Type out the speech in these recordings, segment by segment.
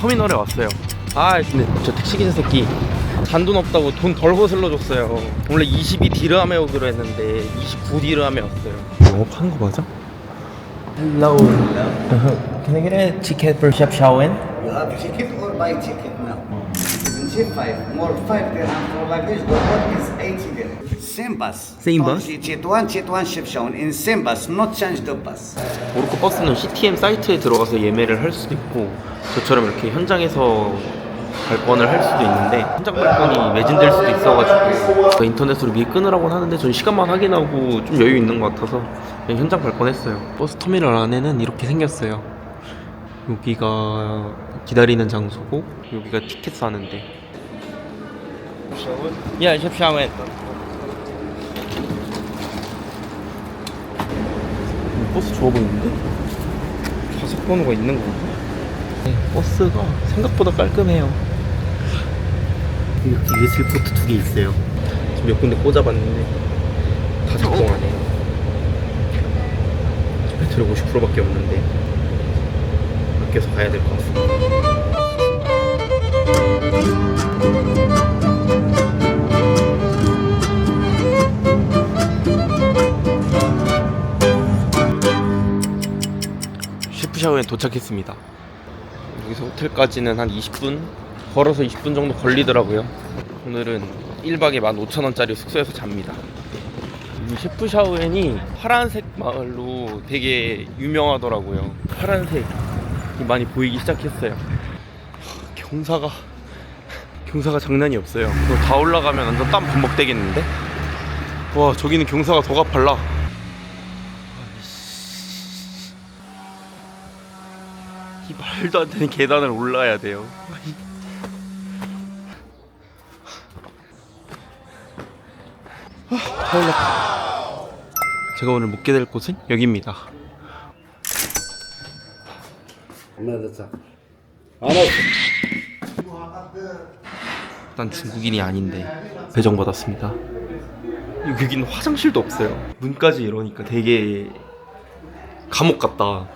터미널에 왔어요. 아 근데 저 택시기사 새끼 잔돈 없다고 돈 덜 거슬러 줬어요. 원래 22 디르함에 오기로 했는데 29 디르함에 왔어요. 영업 하는 거 맞아? Hello. Can I get a ticket for Chef Shawen? You have ticket or buy ticket now? You can see five, more five dirham for luggage. The one is 80 dirham. Same bus. Same bus? Only Cheat one, cheat one, ship shown in same bus, not change the bus. 모로코 버스는 CTM 사이트에 들어가서 예매를 할 수도 있고 저처럼 이렇게 현장에서 발권을 할 수도 있는데 현장 발권이 매진될 수도 있어가지고 인터넷으로 미리 끊으라고는 하는데 전 시간만 확인하고 좀 여유 있는 것 같아서 그냥 현장 발권했어요 버스 터미널 안에는 이렇게 생겼어요 여기가 기다리는 장소고 여기가 티켓 사는데 야 샵샤웬 버스 좋아 보이는데? 좌석 번호가 있는 건가? 네, 버스가 생각보다 깔끔해요. 이렇게 예슬포트 두 개 있어요. 지금 몇 군데 꽂아봤는데 다 작동하네요. 배터리 50%밖에 없는데 아껴서 가야 될 것 같습니다. 셰프샤워에 도착했습니다. 여기서 호텔까지는 한 20분 걸어서 20분 정도 걸리더라고요. 오늘은 1박에 15,000원짜리 숙소에서 잡니다. 이 셰프샤오엔이 파란색 마을로 되게 유명하더라고요. 파란색이 많이 보이기 시작했어요. 하, 경사가 경사가 장난이 없어요. 다 올라가면 완전 땀 범벅 되겠는데? 와 저기는 경사가 더 가팔라. 이 말도 안 되는 계단을 올라야 돼요. 아, 올랐다. 제가 오늘 묵게 될 곳은 여기입니다. 난 중국인이 아닌데 배정 받았습니다. 여기는 화장실도 없어요. 문까지 이러니까 되게 감옥 같다.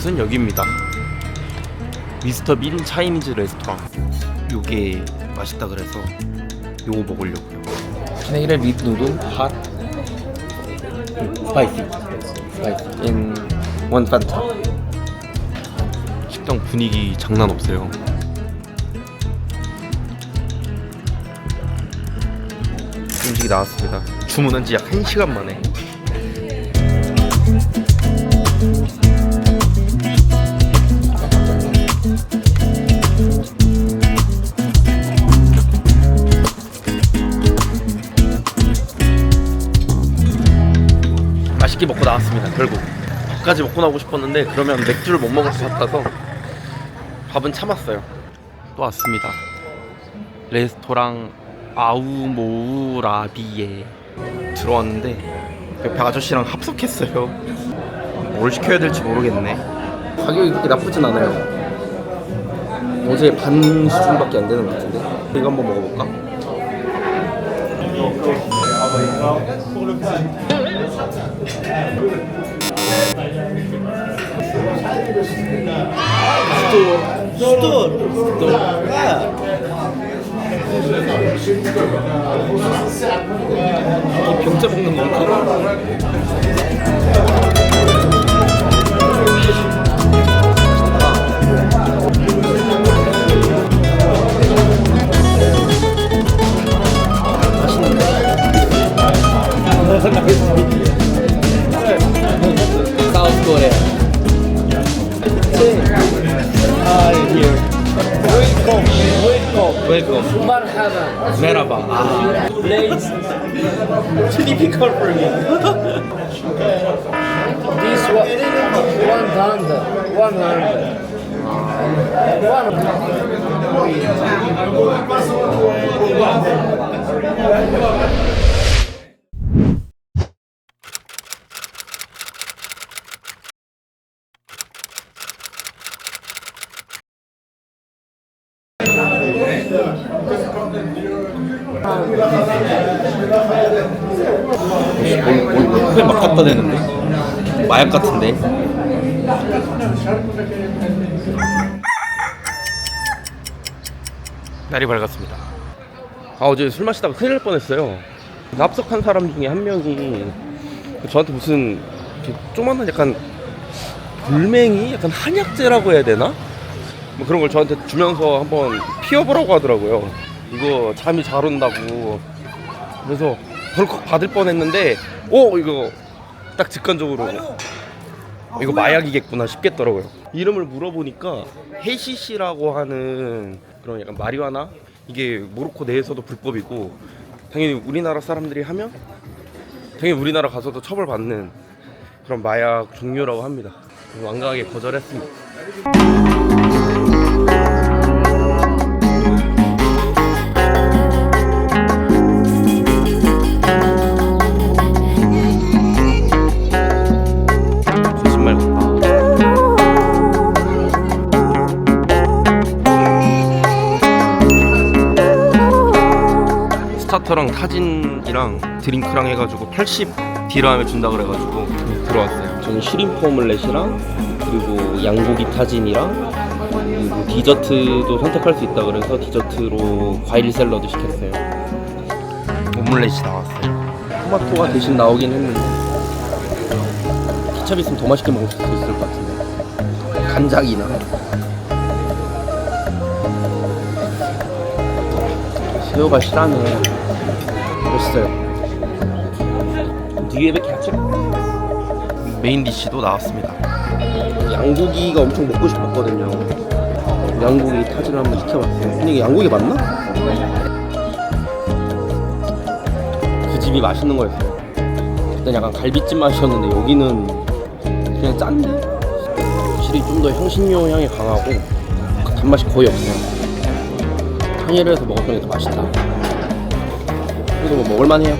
곳은 여기입니다. 미스터 빈 차이니즈 레스토랑. 요게 맛있다 그래서 요거 먹으려고요. Beef noodle? Hot? Spicy. Spicy. In one fanta. 식당 분위기 장난 없어요. 음식이 나왔습니다. 주문한 지 약 1시간 만에. 결국 밥까지 먹고 나오고 싶었는데 그러면 맥주를 못 먹을 것 같아서 밥은 참았어요. 또 왔습니다. 레스토랑 아우모우라비에 들어왔는데 옆에 아저씨랑 합석했어요. 뭘 시켜야 될지 모르겠네. 가격이 그렇게 나쁘진 않아요. 어제 반 수준밖에 안 되는 것 같은데 이거 한번 먹어볼까? 이 병자 먹는 건 Welcome. Marhaba. Merhaba. Ah. Please. Difficult for me. this one, one hundred, one hundred. One. Hundred. 에막 갖다 대는데? 마약 같은데? 날이 밝았습니다. 아 어제 술 마시다가 큰일 날 뻔했어요. 납석한 사람 중에 한 명이 저한테 무슨 조만한 약간 불맹이? 약간 한약재라고 해야 되나? 뭐 그런 걸 저한테 주면서 한번 피워보라고 하더라고요. 이거 잠이 잘 온다고. 그래서 덜컥 받을 뻔했는데 오 이거 딱 직관적으로 이거 마약이겠구나 싶겠더라고요. 이름을 물어보니까 헤시시라고 하는 그런 약간 마리화나? 이게 모로코 내에서도 불법이고 당연히 우리나라 사람들이 하면 당연히 우리나라 가서도 처벌받는 그런 마약 종류라고 합니다. 완강하게 거절했습니다 타진이랑 드링크랑 해가지고 80 디람에 준다 그래가지고 들어왔어요. 저는 쉬림프 오믈렛이랑 그리고 양고기 타진이랑 그리고 디저트도 선택할 수 있다 그래서 디저트로 과일 샐러드 시켰어요. 오믈렛이 나왔어요. 토마토가 대신 나오긴 했는데 케찹 있으면 더 맛있게 먹을 수 있을 것 같은데 간장이나 새우가 실하네 맛있어요. 뒤에 이렇게 야채 메인 디쉬도 나왔습니다. 양고기가 엄청 먹고 싶었거든요. 양고기 타지를 한번 시켜봤어요. 근데 이게 양고기 맞나? 그 집이 맛있는 거였어요. 그때 약간 갈비찜 맛이었는데 여기는 그냥 짠데? 확실히 좀 더 향신료 향이 강하고 단맛이 거의 없어요. 항해를 해서 먹었던 게 더 맛있다 그래도 뭐 먹을만해요?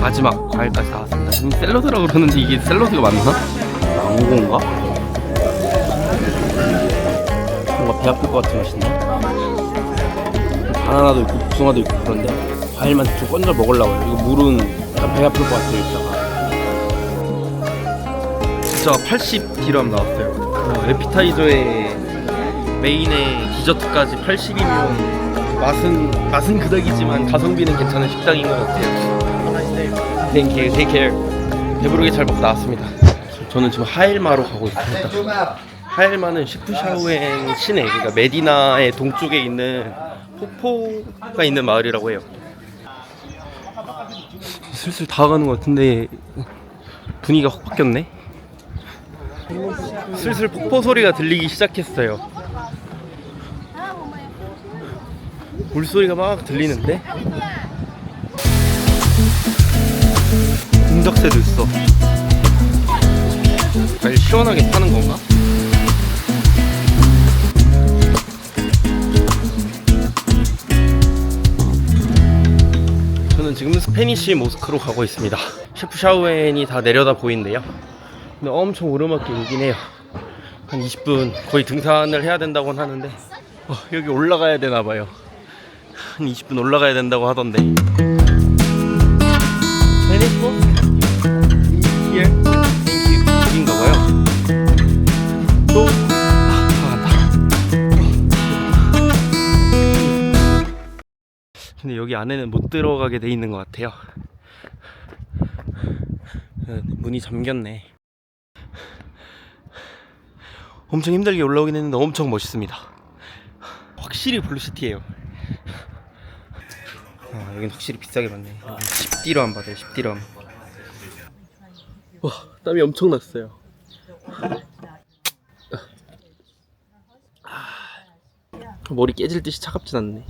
마지막 과일까지 나왔습니다. 지금 샐러드라고 그러는데 이게 샐러드가 맞나? 망고인가? 뭔가 배 아플 것 같은 맛인데? 바나나도 있고 복숭아도 있고 그런데 과일만 좀 건져 먹으려고 해요. 이거 물은 약간 배 아플 것 같아요 이따가. 진짜 80 디람 나왔어요. 어, 에피타이저에 메인에 디저트까지 80이면 맛은 맛은 그닥이지만 가성비는 괜찮은 식당인 것 같아요. Thank you, take care. 배부르게 잘 먹고 나왔습니다. 저는 지금 하엘마로 가고 있습니다. 하엘마는 시푸샤우행 시내, 그러니까 메디나의 동쪽에 있는 폭포가 있는 마을이라고 해요. 슬슬 다가가는 것 같은데 분위기가 확 바뀌었네. 슬슬 폭포 소리가 들리기 시작했어요. 물소리가 막 들리는데 공작새도 있어. 발 시원하게 타는 건가? 저는 지금 스페니시 모스크로 가고 있습니다. 셰프 샤우엔이 다 내려다 보이는데요. 근데 엄청 오르막길 오긴 해요. 한 20분 거의 등산을 해야 된다고는 하는데 어, 여기 올라가야 되나 봐요. 한 20분 올라가야 된다고 하던데. 베네스코? Here? Thank you. 여긴가 봐요. 또 아, 다 간다. 근데 여기 안에는 못 들어가게 돼 있는 것 같아요. 어, 문이 잠겼네. 엄청 힘들게 올라오긴 했는데 엄청 멋있습니다. 확실히 블루시티예요. 아, 여긴 확실히 비싸게 받네. 10디람 받아요, 10디람. 와, 땀이 엄청 났어요. 아, 머리 깨질 듯이 차갑진 않네.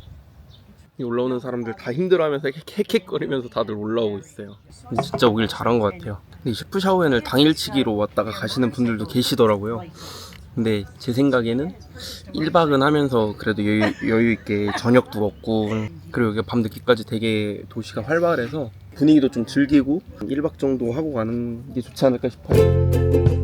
이 올라오는 사람들 다 힘들어하면서 헥헥거리면서 다들 올라오고 있어요. 진짜 오길 잘한 것 같아요. 근데 이 셰프 샤오엔을 당일치기로 왔다가 가시는 분들도 계시더라고요. 근데 제 생각에는 1박은 하면서 그래도 여유, 여유 있게 저녁도 먹고 그리고 여기 밤 늦게까지 되게 도시가 활발해서 분위기도 좀 즐기고 1박 정도 하고 가는 게 좋지 않을까 싶어요.